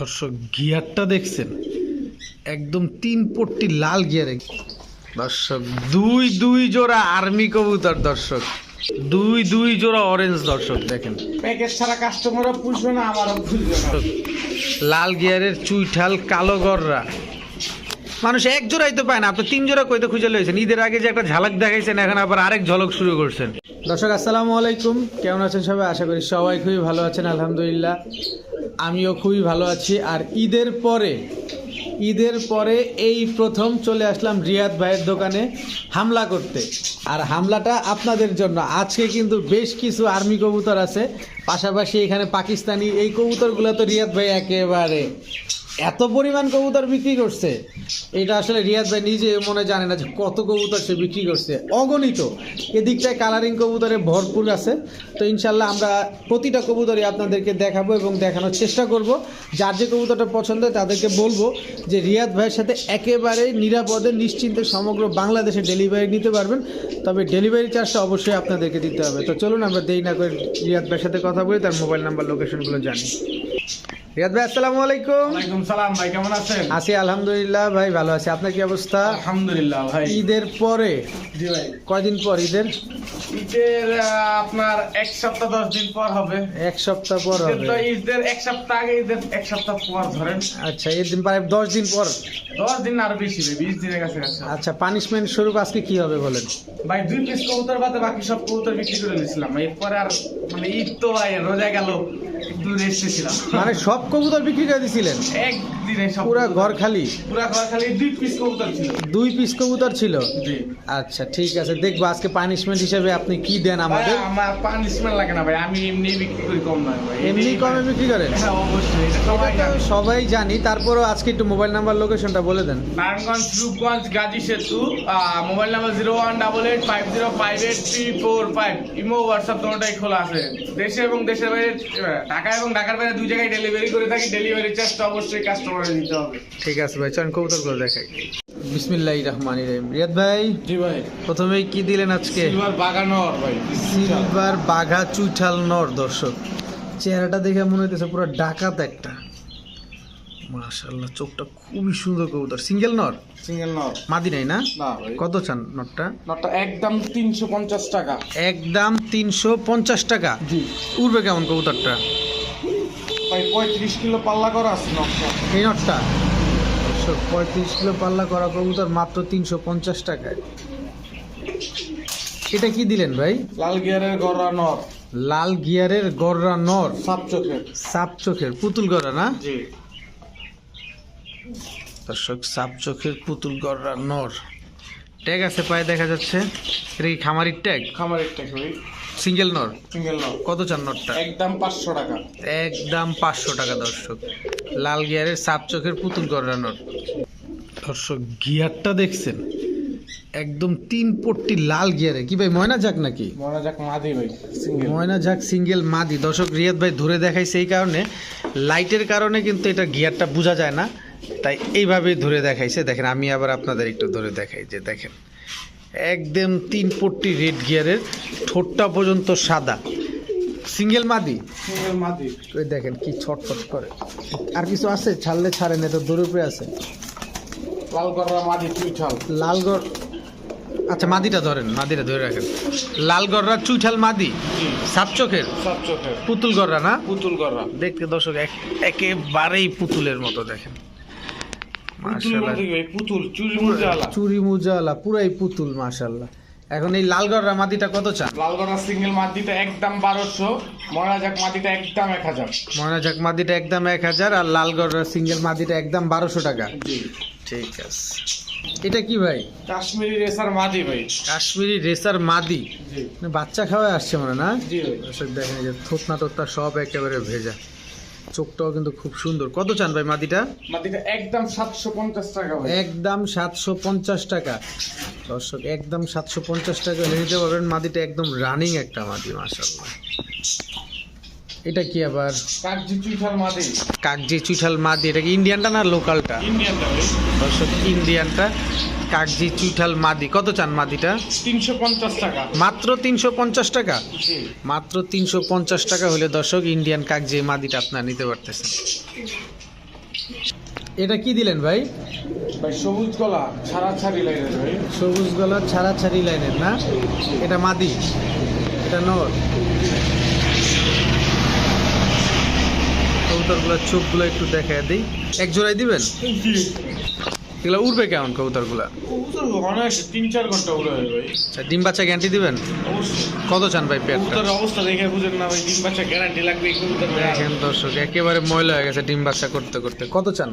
দর্শক গিয়ারটা দেখছেন? একদম তিন পট্টি লাল গিয়ারে। দর্শক দুই দুই জোড়া আর্মি কবুতর দর্শক। দুই দুই জোড়া অরেঞ্জ দর্শক দেখেন। প্যাকেজ ছাড়া কাস্টমারও পুষবে না আমারও খুলবে না। লাল গিয়ারের চুইঠাল কালো গররা। মানুষ এক জোড়াই তো পায় না আপনি তিন জোড়া কইতে খুঁজে লয়েছেন ঈদের আগে যে একটা ঝালক দেখাইছেন এখন আবার আরেক ঝলক শুরু করছেন। দর্শক আসসালামু আলাইকুম। কেমন আছেন সবাই? আশা করি সবাই খুবই ভালো আছেন আলহামদুলিল্লাহ। আমিও খুবই ভালো আছি। আর ঈদের পরে ঈদের পরে এই প্রথম চলে আসলাম রিয়াদ ভাইয়ের দোকানে হামলা করতে। আর হামলাটা আপনাদের জন্য। আজকে কিন্তু বেশ কিছু আর্মি কবুতর আছে। পাশাপাশি এখানে পাকিস্তানি এই কবুতরগুলো তো রিয়াদ ভাই একেবারে এত পরিমাণ কবুতর বিক্রি করছে, এটা আসলে রিয়াদ ভাই নিজে মনে জানে না যে কত কবুতর সে বিক্রি করছে। অগণিত। এদিকটায় কালারিং কবুতরে ভরপুর আছে। তো ইনশাল্লাহ আমরা প্রতিটা কবুতরই আপনাদেরকে দেখাবো এবং দেখানোর চেষ্টা করব। যার যে কবুতরটা পছন্দ তাদেরকে বলব যে রিয়াদ ভাইয়ের সাথে একেবারে নিরাপদে, নিশ্চিন্তে, সমগ্র বাংলাদেশে ডেলিভারি নিতে পারবেন। তবে ডেলিভারি চার্জটা অবশ্যই আপনাদেরকে দিতে হবে। তো চলুন, আমরা দেরি না করে রিয়াদ ভাইয়ের সাথে কথা বলি, তার মোবাইল নাম্বার লোকেশনগুলো জানি। রিয়াদ ভাই আসসালামু আলাইকুম। ওয়ালাইকুম সালাম ভাই কেমন আছেন? আছি আলহামদুলিল্লাহ ভাই ভালো আছি। আপনার কি অবস্থা? আলহামদুলিল্লাহ ভাই। ঈদের পরে? জি ভাই। কয়দিন পর ঈদের? ঈদের আপনার এক সপ্তাহ দশ দিন পর হবে। এক সপ্তাহ পর ঈদের হবে। তো ঈদের এক সপ্তাহ আগে ঈদের এক সপ্তাহ পর ধরেন। আচ্ছা দিন দশ দিন পর? দশ দিন আর বেশি ভাই বিশ দিনের কাছে কাছে আচ্ছা পানিশমেন্ট স্বরূপ আজকে কি হবে বলেন? ভাই দুই পিস কবুতর বাদে বাকি সব কবুতর বিক্রি করে নিয়েছিলাম এরপরে আর মানে ঈদ তো ভাই রোজা গেল একটু রেস্টে ছিলাম। মানে সব কবুতর বিক্রি করে দিছিলেন? একদিনে পুরা ঘর খালি? পুরা ঘর খালি দুই পিস কবুতর ছিল। দুই পিস কবুতর ছিল? জি। আচ্ছা ঠিক আছে দেখব আজকে পানিশমেন্ট হিসেবে আপনি কি দেন আমাদের? আমার পানিশমেন্ট লাগে না ভাই আমি এমনি বিক্রি করি কম ভাই। এমনি কমে বিক্রি করেন? হ্যাঁ অবশ্যই সবাই জানে। তারপরও আজকে একটু মোবাইল নাম্বার লোকেশনটা বলে দেন। নারায়ণগঞ্জ রূপগঞ্জ গাজী সেতু mobile number zero one double eight five zero five eight three four five imo WhatsApp দুটোটাই খোলা আছে। দেশে এবং দেশের বাইরে ঢাকা এবং ঢাকার বাইরে দুই জায়গায় ডেলিভারি করে থাকি ডেলিভারি চার্জটা অবশ্যই কাস্টমারে দিতে হবে। ঠিক আছে ভাই চলেন কবুতরগুলো দেখাই। বিসমিল্লাহ রহমান রহিম। রিয়াদ ভাই জি ভাই। প্রথমেই কি দিলেন আজকে? সিলভার বাগানোর ভাই সিলভার বাঘা চুইঠাল নর দর্শক। চেহারাটা দেখে মনে হইতেছে পুরো ডাকাত একটা। মাশাল্লাহ চোখটা খুবই সুন্দর কবুতর। সিঙ্গেল নর? সিঙ্গেল নর। মাদি নাই না? না কত চান নরটা? নটটা একদম তিনশো পঞ্চাশ টাকা। একদম তিনশো পঞ্চাশ টাকা। জি। উঠবে কেমন কবুতরটা? ভাই পঁয়ত্রিশ কিলো পাল্লা করা আছে এই নটটা? পঁয়ত্রিশ কিলো পাল্লা করা কবুতর মাত্র তিনশো পঞ্চাশ টাকায়। এটা কি দিলেন ভাই? লাল গিয়ারের গড়া নর। লাল গিয়ারের গররা নর। সাপ চোখের। সাপ চোখের। পুতুল গড়া না? দর্শক সাপ চোখের পুতুল গড়রা নর। ট্যাগ আছে পায়ে দেখা যাচ্ছে। এটা কি খামারির ট্যাগ? খামার একটা করি সিঙ্গেল নর? সিঙ্গেল নর। কত চান নরটা? একদম পাঁচশো টাকা। একদম পাঁচশো টাকা দর্শক। লাল গিয়ারের সাপ চোখের পুতুল গড়রা নর। দর্শক গিয়ারটা দেখছেন? একদম তিন পট্টি লাল গিয়ারে। কি ভাই ময়না যাক নাকি? ময়না যাক মাদি ভাই সিঙ্গেল। ময়না ঝাক সিঙ্গেল মাদি। দর্শক রিয়াদ ভাই ধরে দেখাই সেই কারণে। লাইটের কারণে কিন্তু এটা গিয়ারটা বোঝা যায় না। তাই এইভাবেই ধরে দেখাইছে। দেখেন আমি আবার আপনাদের একটু ধরে দেখাই যে দেখেন। একদম তিন পট্টি রেড গিয়ারের ঠোঁটটা পর্যন্ত সাদা। সিঙ্গেল মাদি? সিঙ্গেল মাদি। ওই দেখেন কি ছটফট করে। আর কিছু আছে? ছাড়লে ছাড়ে না তো দূরে উপরে আছে। লাল গড়া মাদি চুইঠাল। লালগড় আচ্ছা মাদিটা ধরেন মাদিটা ধরে রাখেন। লালগড়রা চুইঠাল মাদি? সাপ চোখের সাপ চোখের পুতুল গড়রা না? পুতুল গড়া দেখতে দর্শক এক- একেবারেই পুতুলের মতো দেখেন। চুরি মুজালা পুরাই পুতুল মাশাল্লাহ। এখন এই লালগড়রা মাদিটা কত চান? লাল গড়া সিঙ্গেল মাদিটা একদম বারোশো যাক মাদিটা একদম এক হাজার। ময়নাঝাক মাদিটা একদম এক হাজার আর লালগড়রা সিঙ্গেল মাদিটা একদম বারোশো টাকা। জি। ঠিক আছে। এটা কি ভাই? কাশ্মীরি রেসার মাদি ভাই। কাশ্মীরি রেসার মাদি? মানে বাচ্চা খাওয়ায় আসছে মনে না? জি ভাই। দেখেন যে থুতনা টুতনা সব একেবারে ভেজা। চোখটাও কিন্তু খুব সুন্দর। কত চান ভাই মাদিটা? মাদিটা একদম সাতশো পঞ্চাশ টাকা একদম সাতশো পঞ্চাশ টাকা। দর্শক একদম সাতশো পঞ্চাশ টাকা নিতে পারবেন। মাদিটা একদম রানিং একটা মাদি মাসাল্লাহ এটা কি আবার? কাগজি চুইঠাল মাদি। কাকজি চুইঠাল মাদি। এটা কি ইন্ডিয়ানটা না লোকালটা ইন্ডিয়ানটা দর্শক ইন্ডিয়ানটা কাকজি চুইঠাল মাদি কত চান মাদিটা? তিনশো পঞ্চাশ টাকা। মাত্র তিনশো পঞ্চাশ টাকা? মাত্র তিনশো পঞ্চাশ টাকা হলে দর্শক ইন্ডিয়ান কাকজি মাদিটা আপনার নিতে পারতেছেন। এটা কি দিলেন ভাই? ভাই সবুজ গলা ছাড়া ছাড়ি লাগে ভাই। সবুজ গলার ছাড়া ছাড়ি লাইনের না? এটা মাদি? এটা নর? কবুতরগুলোর চোখগুলো একটু দেখায় দিই। এক জোড়াই দিবেন? এগুলো উড়বে কেমন কবুতরগুলো? অনেক তিন চার ঘণ্টা উড়ে ভাই। আচ্ছা ডিম বাচ্চা গ্যারান্টি দিবেন? কত চান ভাই কবুতরের অবস্থা দেখে বুঝেন না ভাই ডিম বাচ্চা গ্যারান্টি লাগবে কবুতর দেখেন দর্শক একেবারে ময়লা হয়ে গেছে ডিম বাচ্চা করতে করতে। কত চান?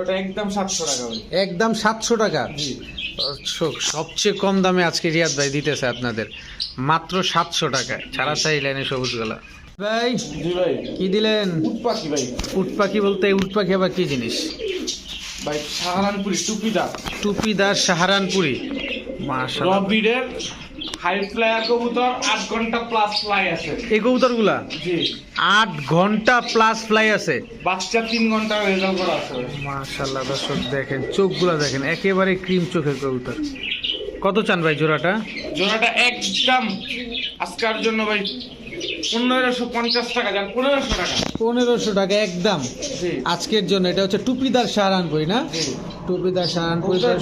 ওটা একদম সাতশো টাকা ভাই। একদম সাতশো টাকা? দর্শক সবচেয়ে কম দামে আজকে রিয়াদ ভাই দিতেছে আপনাদের। মাত্র সাতশো টাকায় ছাড়া চাই লাইনে সবুজ গলা ভাই ভাই। কি দিলেন? উট পাখি ভাই। উট পাখি বলতে উট পাখি আবার কি জিনিস? ভাই সাহারানপুরি টুপিদা টুপিদার সাহারানপুরি। মাশাআল্লাহ। রবিডের হাই ফ্লায়ার কবুতর আট ঘণ্টা প্লাস ফ্লাই আছে। এই কবুতরগুলা? জি। আট ঘণ্টা প্লাস ফ্লাই আছে। বাচ্চা তিন ঘণ্টা রেজাল্ট করা আছে। ভাই। মাশাল্লাহ দর্শক দেখেন চোখগুলা দেখেন একেবারে ক্রিম চোখের কবুতর। কত চান ভাই জোড়াটা? জোড়াটা একদম আজকের জন্য ভাই পনেরোশো পঞ্চাশ টাকা যান পনেরোশো টাকা। পনেরোশো টাকা একদম। আজকের জন্য এটা হচ্ছে টুপিদার সাহারানপুরি না? জি। টুপিদার সাহারানপুরি কবুতর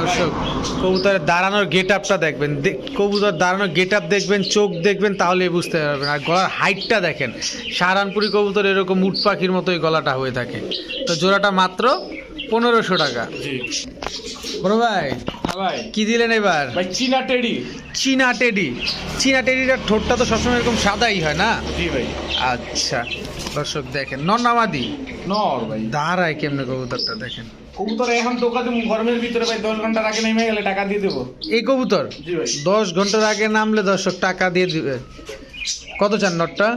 দর্শক। কবুতরের দাঁড়ানোর গেট আপটা দেখবেন। দে- কবুতর দাঁড়ানোর গেট আপ দেখবেন চোখ দেখবেন তাহলে বুঝতে পারবেন। আর গলার হাইটটা দেখেন। সাহারানপুরি কবুতর এরকম উট পাখির মতোই গলাটা হয়ে থাকে। তো জোড়াটা মাত্র পনেরোশো টাকা। বড় ভাই হ্যাঁ ভাই। কি দিলেন এবার? ভাই চীনা টেডি। চীনা টেডি। চীনা টেডিটার ঠোঁটটা তো সবসময় এরকম সাদাই হয় না? জি ভাই। আচ্ছা দর্শক দেখেন নন্নামাদি। নর ভাই। দাঁড়ায় কেমনে কবুতরটা দেখেন? কবুতর এখন টোকা দেবো গরমের ভিতরে ভাই দশ ঘণ্টার আগে নেমে গেলে টাকা দিয়ে দেবো। এই কবুতর? দশ ঘণ্টার আগে নামলে দর্শক টাকা দিয়ে দিবে। কত চান নটটা?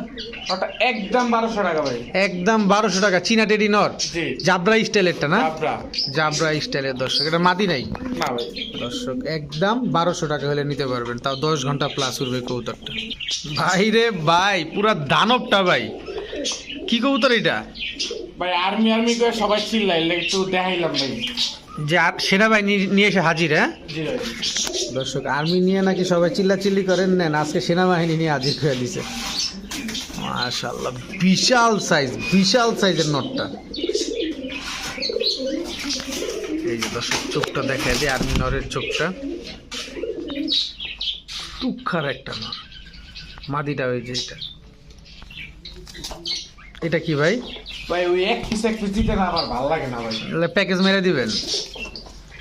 ওটা একদম বারোশো টাকা ভাই। একদম বারোশো টাকা চীনা টেডি নট? জাবরা স্টাইলেরটা না? জাবরা। স্টাইলের দর্শক এটা মাদি নাই? দর্শক একদম বারোশো টাকা হলে নিতে পারবেন তাও দশ ঘণ্টা প্লাস উঠবে কৌতরটা ভাই রে ভাই পুরা দানবটা ভাই। কি কবুতর এটা? ভাই আর্মি আর্মি করে সবাই চিল্লাইলে একটু দেখাইলাম ভাই। যে সেনাবাহিনী নিয়ে এসে হাজির হ্যাঁ? দর্শক আর্মি নিয়ে নাকি সবাই চিল্লাচিল্লি করেন নেন আজকে সেনাবাহিনী নিয়ে হাজির হয়ে দিছে। মাশাল্লাহ বিশাল সাইজ বিশাল সাইজের নটটা। এই যে দর্শক চোখটা দেখা যায় আর্মি নরের চোখটা। টুক্ষার একটা নর। মাদিটা ওই যে এটা। এটা কি ভাই? ভাই ওই এক পিস এক পিস দিতে না আমার ভালো লাগে না ভাই। প্যাকেজ মেরে দিবেন?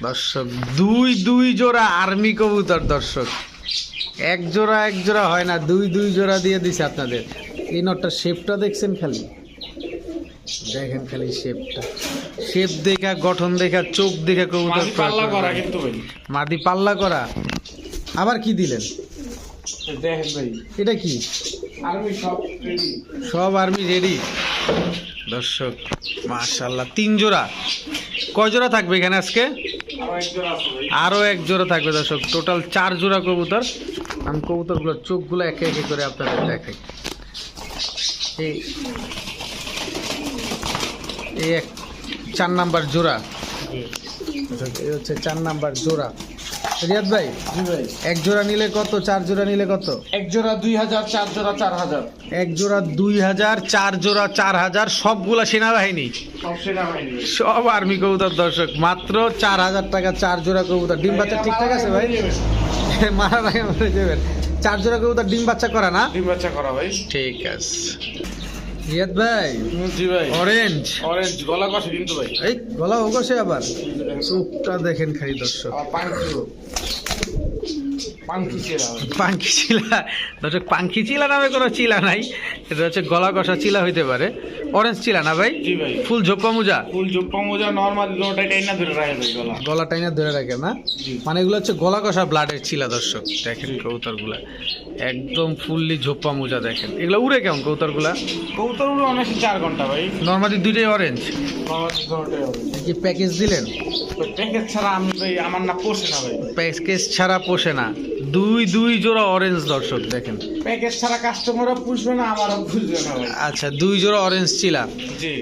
দর্শক দুই দুই জোড়া আর্মি কবুতর দর্শক। এক জোড়া এক জোড়া হয় না দুই দুই জোড়া দিয়ে দিছে আপনাদের। এই নটটার শেপটা দেখছেন খালি? দেখেন খালি শেপটা শেপ দেখা গঠন দেখা চোখ দেখা কবুতর পাল্লা করা কিন্তু ভাই। মাদি পাল্লা করা। আবার কি দিলেন? দেখেন ভাই। এটা কি? আর্মি সব রেডি সব আর্মি রেডি দর্শক মাশাল্লাহ তিন জোড়া। কয় জোড়া থাকবে এখানে আজকে? আরও এক জোড়া থাকবে দর্শক। টোটাল চার জোড়া কবুতর। আমি কবুতরগুলোর চোখগুলো একে একে করে আপনাদের দেখাই। এই এই এক চার নাম্বার জোড়া। এই হচ্ছে চার নাম্বার জোড়া। রিয়াদ ভাই ভাই। এক জোড়া নিলে কত চার জোড়া নিলে কত? এক জোড়া দুই হাজার চার জোড়া চার হাজার। এক জোড়া দুই হাজার চার জোড়া চার হাজার সবগুলা সেনাবাহিনী? সব সেনাবাহিনী। সব আর্মি কবুতর দর্শক মাত্র চার হাজার টাকা চার জোড়া কবুতর। ডিম বাচ্চা ঠিকঠাক আছে ভাই? মারা ভাই মরে যাবেন। চার জোড়া কবুতর ডিম বাচ্চা করা না? ডিম বাচ্চা করা ভাই। ঠিক আছে। রিয়াদ ভাই জি ভাই। অরেঞ্জ অরেঞ্জ গলা কষে কিন্তু ভাই। এই গলা ওগসে আবার। চোখটা দেখেন খালি দর্শক। পাঙ্কি চিলা। দর্শক পাঙ্কি চিলা নামে কোনো চিলা নাই। এটা হচ্ছে গলা কষা চিলা হইতে পারে। অরেঞ্জ চিলা না ভাই? ফুল ঝোপ্পা মোজা? ফুল জুপ্পা মোজা নর্মাল টাইনা ধরে রাখে গলা। গলা টাইনা ধরে রাখে না? মানে এগুলো হচ্ছে গলা কষা ব্লাডের ছিলা দর্শক। দেখেন কবুতরগুলা। একদম ফুললি ঝোপ্পা মোজা দেখেন। এগুলো উড়ে কেমন কবুতরগুলা? কবুতর উড়ে অনেক চার ঘণ্টা ভাই। নর্মালি দুইটাই অরেঞ্জ কি প্যাকেজ দিলেন? প্যাকেজ ছাড়া আমি ভাই আমার না পোষে না ভাই। প্যাকেজ ছাড়া পোষে না। দুই দুই জোড়া অরেঞ্জ দর্শক দেখেন। প্যাকেজ ছাড়া কাস্টমারও বুঝবে না আমারও বুঝবে না আচ্ছা দুই জোড়া অরেঞ্জ চিলা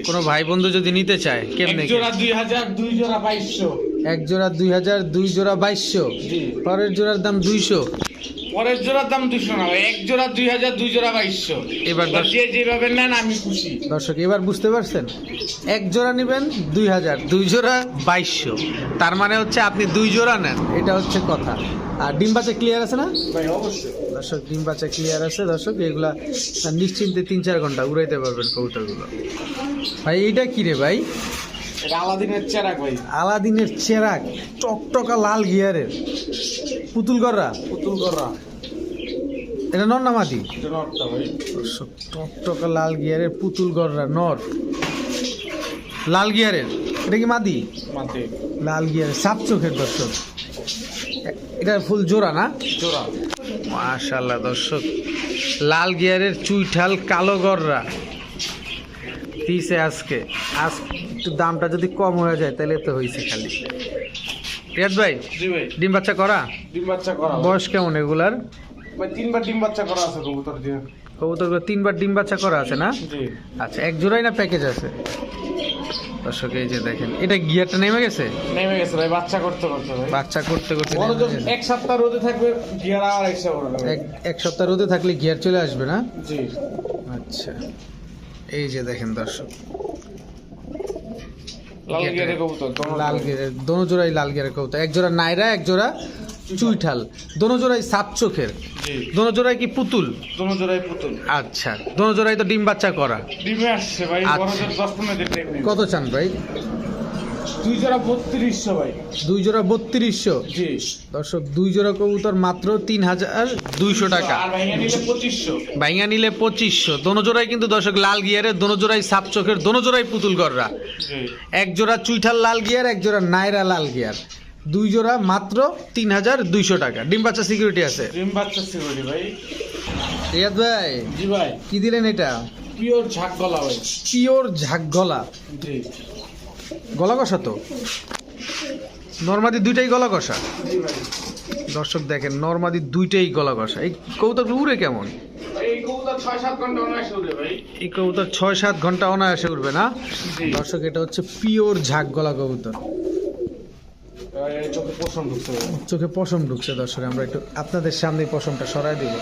কোনো ভাই বন্ধু যদি নিতে চায় কেমনে জোড়া দুই হাজার দুই জোড়া বাইশশো। এক জোড়া দুই হাজার দুই জোড়া বাইশশো। পরের জোড়ার দাম দুইশো। পরের জোড়ার দাম দুশো না এক জোড়া দুই হাজার দুই জোড়া বাইশশো। এবার যে যেভাবে নেন আমি খুশি। দর্শক এবার বুঝতে পারছেন? এক জোড়া নেবেন দুই হাজার দুই জোড়া বাইশশো। তার মানে হচ্ছে আপনি দুই জোড়া নেন। এটা হচ্ছে কথা। আর ডিম বাচ্চা ক্লিয়ার আছে না? অবশ্যই। দর্শক ডিম বাচ্চা ক্লিয়ার আছে। দর্শক এগুলা নিশ্চিন্তে তিন চার ঘণ্টা উড়াইতে পারবেন কবুতরগুলো। ভাই এইটা কি রে ভাই? এটা আলাদিনের চেরাক ভাই। আলাদিনের চেরাক টকটকা লাল গিয়ারের। পুতুল গররা পুতুল করা এটা নর না দর্শক টকটকা লাল গিয়ারের পুতুল গররা নর। লাল গিয়ারের? এটা কি মাদি লাল গিয়ারের সাপ চোখের দর্শক। এটা ফুল জোড়া না? জোড়া। মাশাল্লাহ দর্শক লাল গিয়ারের চুইঠাল কালো গররা দিছে আজকে। আজ একটু দামটা যদি কম হয়ে যায় তাহলে তো হয়েছে খালি। রিয়াদ ভাই ডিম বাচ্চা করা? ডিম বাচ্চা করা। বয়স কেমন এগুলার? তিনবার ডিম বাচ্চা করা আছে কবুতর দিয়ে। কবুতরগুলো তিনবার ডিম বাচ্চা করা আছে না? আচ্ছা এক জোড়াই না প্যাকেজ আছে? দর্শক এই যে দেখেন এটা গিয়ারটা নেমে গেছে? নেমে গেছে ভাই বাচ্চা করতে করতে ভাই। বাচ্চা করতে করতে। এক সপ্তাহ রোদে থাকবে গিয়ার আর এক্সট্রা করে এক এক সপ্তাহ রোদে থাকলে গিয়ার চলে আসবে না? জি। আচ্ছা এই যে দেখেন দর্শক। লাল দোনো লাল জোড়াই। কবুতর। এক জোড়া নাইরা এক জোড়া চুইঠাল দোনো জোড়াই সাপ চোখের। জি। দোনো জোড়াই কি পুতুল? দোনো জোড়াই পুতুল। আচ্ছা দোনো জোড়াই তো ডিম বাচ্চা করা। ডিমে আসছে ভাই আচ্ছা। কত চান ভাই? দুই জোড়া বত্রিশশো ভাই। দুই জোড়া বত্রিশশো। দর্শক দুই জোড়া কবুতর মাত্র তিন হাজার দুইশো টাকা। ভাইয়া নিলে পঁচিশশো। দোনো জোড়াই কিন্তু দর্শক লাল গিয়ারের দোনো জোড়াই সাপ চোখের দোনো জোড়াই পুতুল গররা জি। এক জোড়া চুইঠাল লাল গিয়ার এক জোড়া নাইরা লাল গিয়ার। দুই জোড়া মাত্র তিন হাজার দুইশো টাকা। ডিম বাচ্চা সিকিউরিটি আছে। ডিম বাচ্চা সিকিউরিটি ভাই। রিয়াদ ভাই জি ভাই। কি দিলেন এটা? পিওর ঝাক গলা ভাই। পিওর ঝাক গলা। গলা কষা তো নর্মাদি দুইটাই গলা কষা দর্শক দেখেন নর্মাদি দুইটাই গলা কষা এই কবুতর উড়ে কেমন? এই কবুতর ছয় সাত ঘণ্টা অনায়াসে উঠবে না? দর্শক এটা হচ্ছে পিওর ঝাক গলা কবুতর। চোখে পশম ঢুকছে দর্শক আমরা একটু আপনাদের সামনে পশমটা সরাই দিব।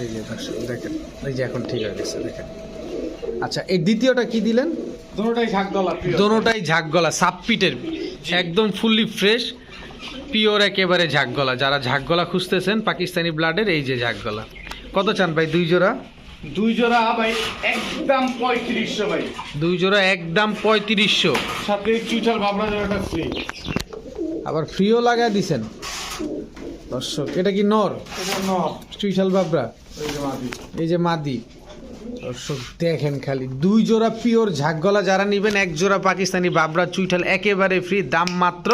এই যে দর্শক দেখেন এই যে এখন ঠিক হয়ে গেছে দেখেন। আচ্ছা এই দ্বিতীয়টা কি দিলেন? দুটোটাই ঝাক গলা পিওর দোনোটাই ঝাক গলা সাবপিটের একদম ফুললি ফ্রেশ পিওর একেবারে ঝাক গলা। যারা ঝাক গলা খুঁজতেছেন পাকিস্তানি ব্লাডের এই যে ঝাক গলা। কত চান ভাই দুই জোড়া? দুই জোড়া ভাই একদম পঁয়ত্রিশশো ভাই। দুই জোড়া একদম পঁয়ত্রিশশো। সাথে ভাবনা জোড়াটা ফ্রি আবার ফ্রিও লাগাই দিছেন। দর্শক এটা কি নর? এটা ন চুইশাল বাবরা? ওই যে মাদি। এই যে মাদি। দর্শক দেখেন খালি দুই জোড়া পিওর ঝাকগলা যারা নেবেন এক জোড়া পাকিস্তানি বাবরা চুইঠাল একেবারে ফ্রি দাম মাত্র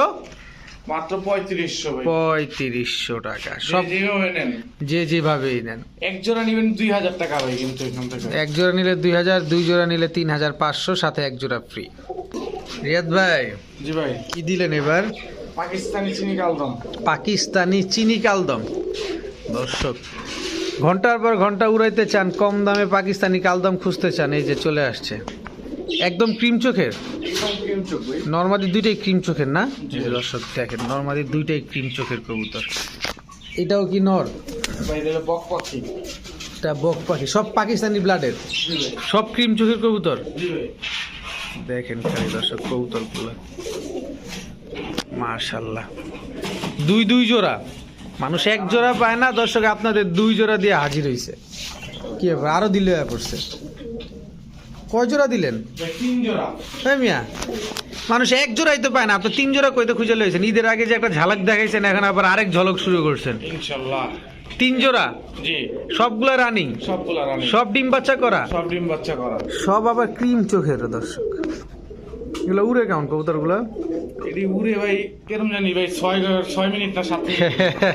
মাত্র পঁয়ত্রিশশো পঁয়ত্রিশশো টাকা। সব যে যেভাবেই নেন। এক জোড়া নেবেন দুই হাজার টাকা ভাই কিন্তু এখান থেকে। এক জোড়া নিলে দুই হাজার দুই জোড়া নিলে তিন হাজার পাঁচশো সাথে এক জোড়া ফ্রি রিয়াদ ভাই জি ভাই। কি দিলেন এবার? পাকিস্তানি চিনি কালদম। পাকিস্তানি চিনি কালদম। দর্শক ঘণ্টার পর ঘণ্টা উড়াইতে চান কম দামে পাকিস্তানি কালদম খুঁজতে চান এই যে চলে আসছে। একদম ক্রিম চোখের? একদম ক্রিম চোখ ভাই নর্মাদি দুইটাই ক্রিম চোখের না? দর্শক দেখেন নর্মাদি দুইটাই ক্রিম চোখের কবুতর। এটাও কি নর? বক পাখি এটা বক পাখি সব পাকিস্তানি ব্লাডের সব ক্রিম চোখের কবুতর? দেখেন খালি দর্শক কবুতরগুলো। মার্শাল্লাহ দুই দুই জোড়া? মানুষ এক জোড়া পায় না দর্শক আপনাদের দুই জোড়া দিয়ে হাজির হয়েছে কি ব্যাপার? আরও দিলে পড়ছে। কয় জোড়া দিলেন? তিন জোড়া মিয়া মানুষ এক জোড়াই তো পায় না আপনি তিন জোড়া কইতে খুঁজে লইছেন। ঈদের আগে যে একটা ঝালক দেখাইছেন এখন আবার আরেক ঝলক শুরু করছেন। ইনশাল্লাহ। তিন জোড়া? জি। সবগুলা রানিং? সবগুলা রানি। সব ডিম বাচ্চা করা? সব ডিম বাচ্চা করা। সব আবার ক্রিম চোখের দর্শক। এগুলো উড়ে কেমন কবুতরগুলো? এটি উড়ে ভাই কেরম জানি ভাই ছয় ছয় মিনিট না সাত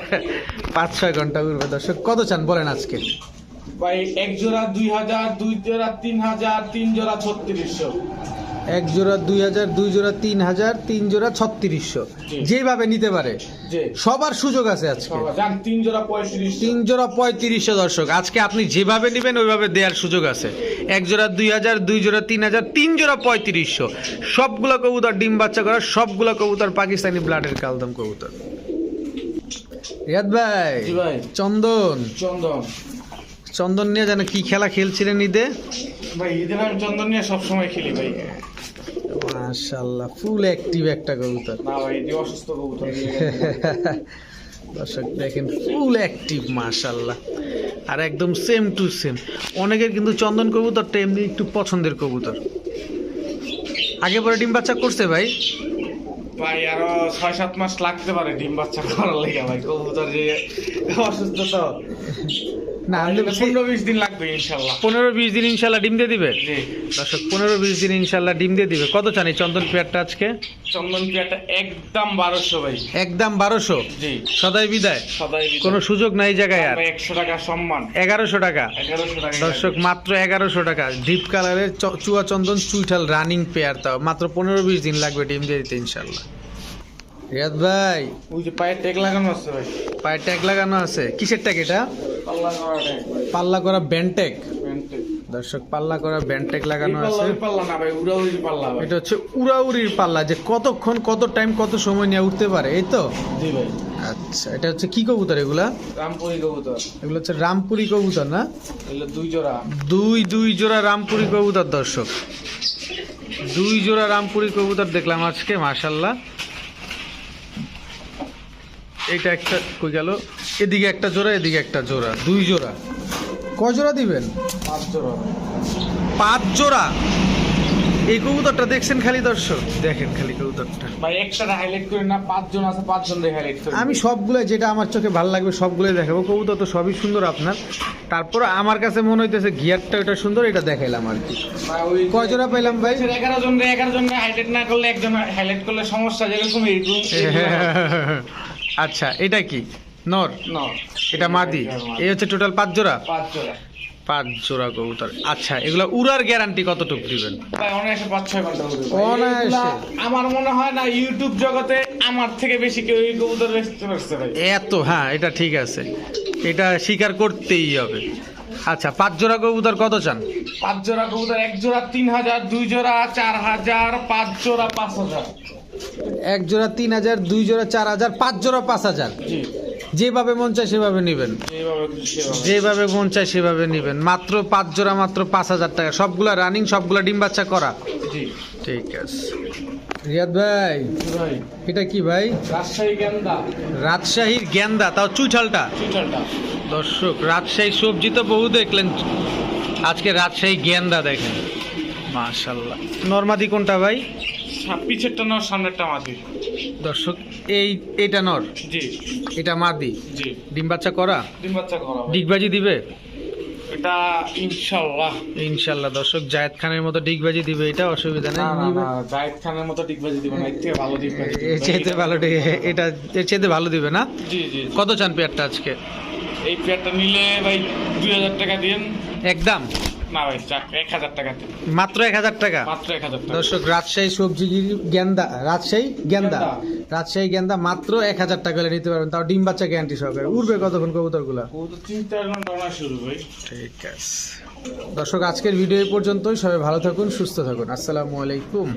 পাঁচ ছয় ঘণ্টা উড়বে। দর্শক কত চান বলেন আজকে? ভাই এক জোড়া দুই হাজার দুই জোড়া তিন হাজার তিন জোড়া ছত্রিশশো। এক জোড়া দুই হাজার দুই জোড়া তিন হাজার তিন জোড়া ছত্রিশশো। যেভাবে নিতে পারে। সবার সুযোগ আছে আজকে। তিন জোড়া পঁয়ত্রিশ তিন জোড়া পঁয়ত্রিশশো দর্শক আজকে আপনি যেভাবে নেবেন ওইভাবে দেওয়ার সুযোগ আছে। এক জোড়া দুই হাজার দুই জোড়া তিন হাজার তিন জোড়া পঁয়ত্রিশশো। সবগুলো কবুতর ডিম বাচ্চা করা সবগুলো কবুতর পাকিস্তানি ব্লাডের কালদম কবুতর। রিয়াদ ভাই ভাই। চন্দন। চন্দন। চন্দন নিয়ে যেন কি খেলা খেলছিলেন ঈদে? ভাই ঈদের আমি চন্দন নিয়ে সবসময় খেলি ভাই। মাশাল্লাহ ফুল অ্যাক্টিভ একটা কবুতর। না ভাই যে অসুস্থ কবুতর। দর্শক দেখেন ফুল অ্যাক্টিভ মাশাল্লাহ আর একদম সেম টু সেম অনেকের কিন্তু চন্দন কবুতরটা এমনি একটু পছন্দের কবুতর। আগে পরে ডিম বাচ্চা করছে ভাই? ভাই আরও ছয় সাত মাস লাগতে পারে ডিম বাচ্চা করার লেগে ভাই কবুতর যে অসুস্থ তো। না আমাদের পনেরো বিশ দিন লাগবে ইনশাল্লাহ। পনেরো বিশ দিন ইনশাল্লাহ ডিম দিয়ে দিবে? দর্শক পনেরো বিশ দিন ইনশাল্লাহ ডিম দিয়ে দিবে। কত চান এই চন্দন পেয়ারটা আজকে? চন্দন পিয়াটা একদম বারোশো ভাই। একদম বারোশো? জি। সদাই বিদায়। সদাই কোনো সুযোগ নাই জায়গায় আর। একশো টাকা সম্মান। এগারোশো টাকা। দর্শক মাত্র এগারোশো টাকা। ডিপ কালারের চুয়া চন্দন চুইঠাল রানিং পেয়ার তাও। মাত্র পনেরো বিশ দিন লাগবে ডিম দিয়ে দিতে ইনশাল্লাহ। রিয়াদ ভাই ওই যে পায়ে টেক লাগানো আছে ভাই। পায়ে ট্যাগ লাগানো আছে। কিসের ট্যাগ এটা? পাল্লা করা ট্যাগ। পাল্লা করা ব্যান্টেক দর্শক পাল্লা করা ব্যান্টেক লাগানো আছে। পাল্লা না ভাই উড়া উড়ি পাল্লা ভাই। এটা হচ্ছে উড়াউড়ির পাল্লা যে কতক্ষণ কত টাইম কত সময় নিয়ে উঠতে পারে এই তো? জি ভাই। আচ্ছা এটা হচ্ছে কি কবুতর এগুলা? রামপুরি কবুতর। এগুলো হচ্ছে রামপুরি কবুতর না? এগুলো দুই জোড়া। দুই দুই জোড়া রামপুরি কবুতর দর্শক। দুই জোড়া রামপুরি কবুতর দেখলাম আজকে মাশাল্লাহ এটা একটা কই গেল? এদিকে একটা জোড়া এদিকে একটা জোড়া দুই জোড়া। কয় জোড়া দিবেন? পাঁচ জোড়া। পাঁচ জোড়া? এই কবুতরটা দেখছেন খালি দর্শক? দেখেন খালি কবুতরটা। ভাই একটা হাইলাইট করি না পাঁচজন আছে পাঁচজন হাইলাইট করি আমি সবগুলো যেটা আমার চোখে ভালো লাগবে সবগুলোই দেখাবো। কবুতর তো সবই সুন্দর আপনার। তারপর আমার কাছে মনে হইতেছে গিয়ারটা ওটা সুন্দর এটা দেখাইলাম আর কি। ভাই, ওই যে- কয় জোড়া পাইলাম ভাই? এগারো জন এগারো জন হাইলাইট না করলে একজন হাইলাইট করলে সমস্যা যেরকম এইরকম আচ্ছা এটা কি? নর? এটা মাদি? এই হচ্ছে টোটাল পাঁচ জোড়া? পাঁচ জোড়া। পাঁচ জোড়া কবুতর। আচ্ছা এগুলা উড়ার গ্যারান্টি কতটুকু দিবেন? আমার মনে হয় না ইউটিউব জগতে আমার থেকে বেশি কেউ এই কবুতর বেচতে পারছে এত হ্যাঁ এটা ঠিক আছে। এটা স্বীকার করতেই হবে। আচ্ছা পাঁচ জোড়া কবুতর কত চান? পাঁচ জোড়া কবুতর এক জোড়া তিন হাজার দুই জোড়া চার হাজার পাঁচ জোড়া পাঁচ হাজার। এক জোড়া তিন হাজার দুই জোড়া চার হাজার পাঁচ জোড়া পাঁচ হাজার। যেভাবে মন চায় সেভাবে নেবেন। যেভাবে মন চায় সেভাবে নেবেন। মাত্র পাঁচ জোড়া মাত্র পাঁচ হাজার টাকা। সবগুলা রানিং সবগুলা ডিম বাচ্চা করা। ঠিক আছে। রিয়াদ ভাই ভাই। এটা কি ভাই? রাজশাহী রাজশাহীর গেন্দা তাও চুইঠালটা। দর্শক রাজশাহী সবজি তো বহু দেখলেন। আজকে রাজশাহী গেন্দা দেখেন। মাশাল্লাহ। নর্মাদি কোনটা ভাই? পিছেরটা নর সামনেরটা মাঝি দর্শক এই এটা নর? জি। এটা মাদি? জি। ডিম বাচ্চা করা? ডিম বাচ্চা করা। ডিগবাজি দিবে? এটা ইনশাল্লাহ। ইনশাল্লাহ দর্শক জায়েদ খানের মতো ডিগবাজি দিবে এটা অসুবিধা নেই। খানের মতো ডিগবাজি দিব না এর ভালো ডিগবাজি এর চাইতে ভালো এটা এর চাইতে ভালো দিবে না? জি জি জি। কত চান পেয়ারটা আজকে? এই পেয়ারটা নিলে ভাই দুই হাজার টাকা দিন একদম। না ভাই এক হাজার টাকা মাত্র এক হাজার টাকা? মাত্র এক হাজার দর্শক রাজশাহী সবজি গেন্দা? রাজশাহী গেন্দা। রাজশাহী গেন্দা মাত্র এক হাজার টাকা নিতে পারবেন। তাও ডিম বাচ্চা গ্যারান্টি সহকারে। উঠবে কতক্ষণ কবুতরগুলা ও তো তিন চার ঘণ্টা ওনা শুরু ভাই। ঠিক আছে। দর্শক আজকের ভিডিও পর্যন্তই। সবাই ভালো থাকুন সুস্থ থাকুন। আসসালামু আলাইকুম।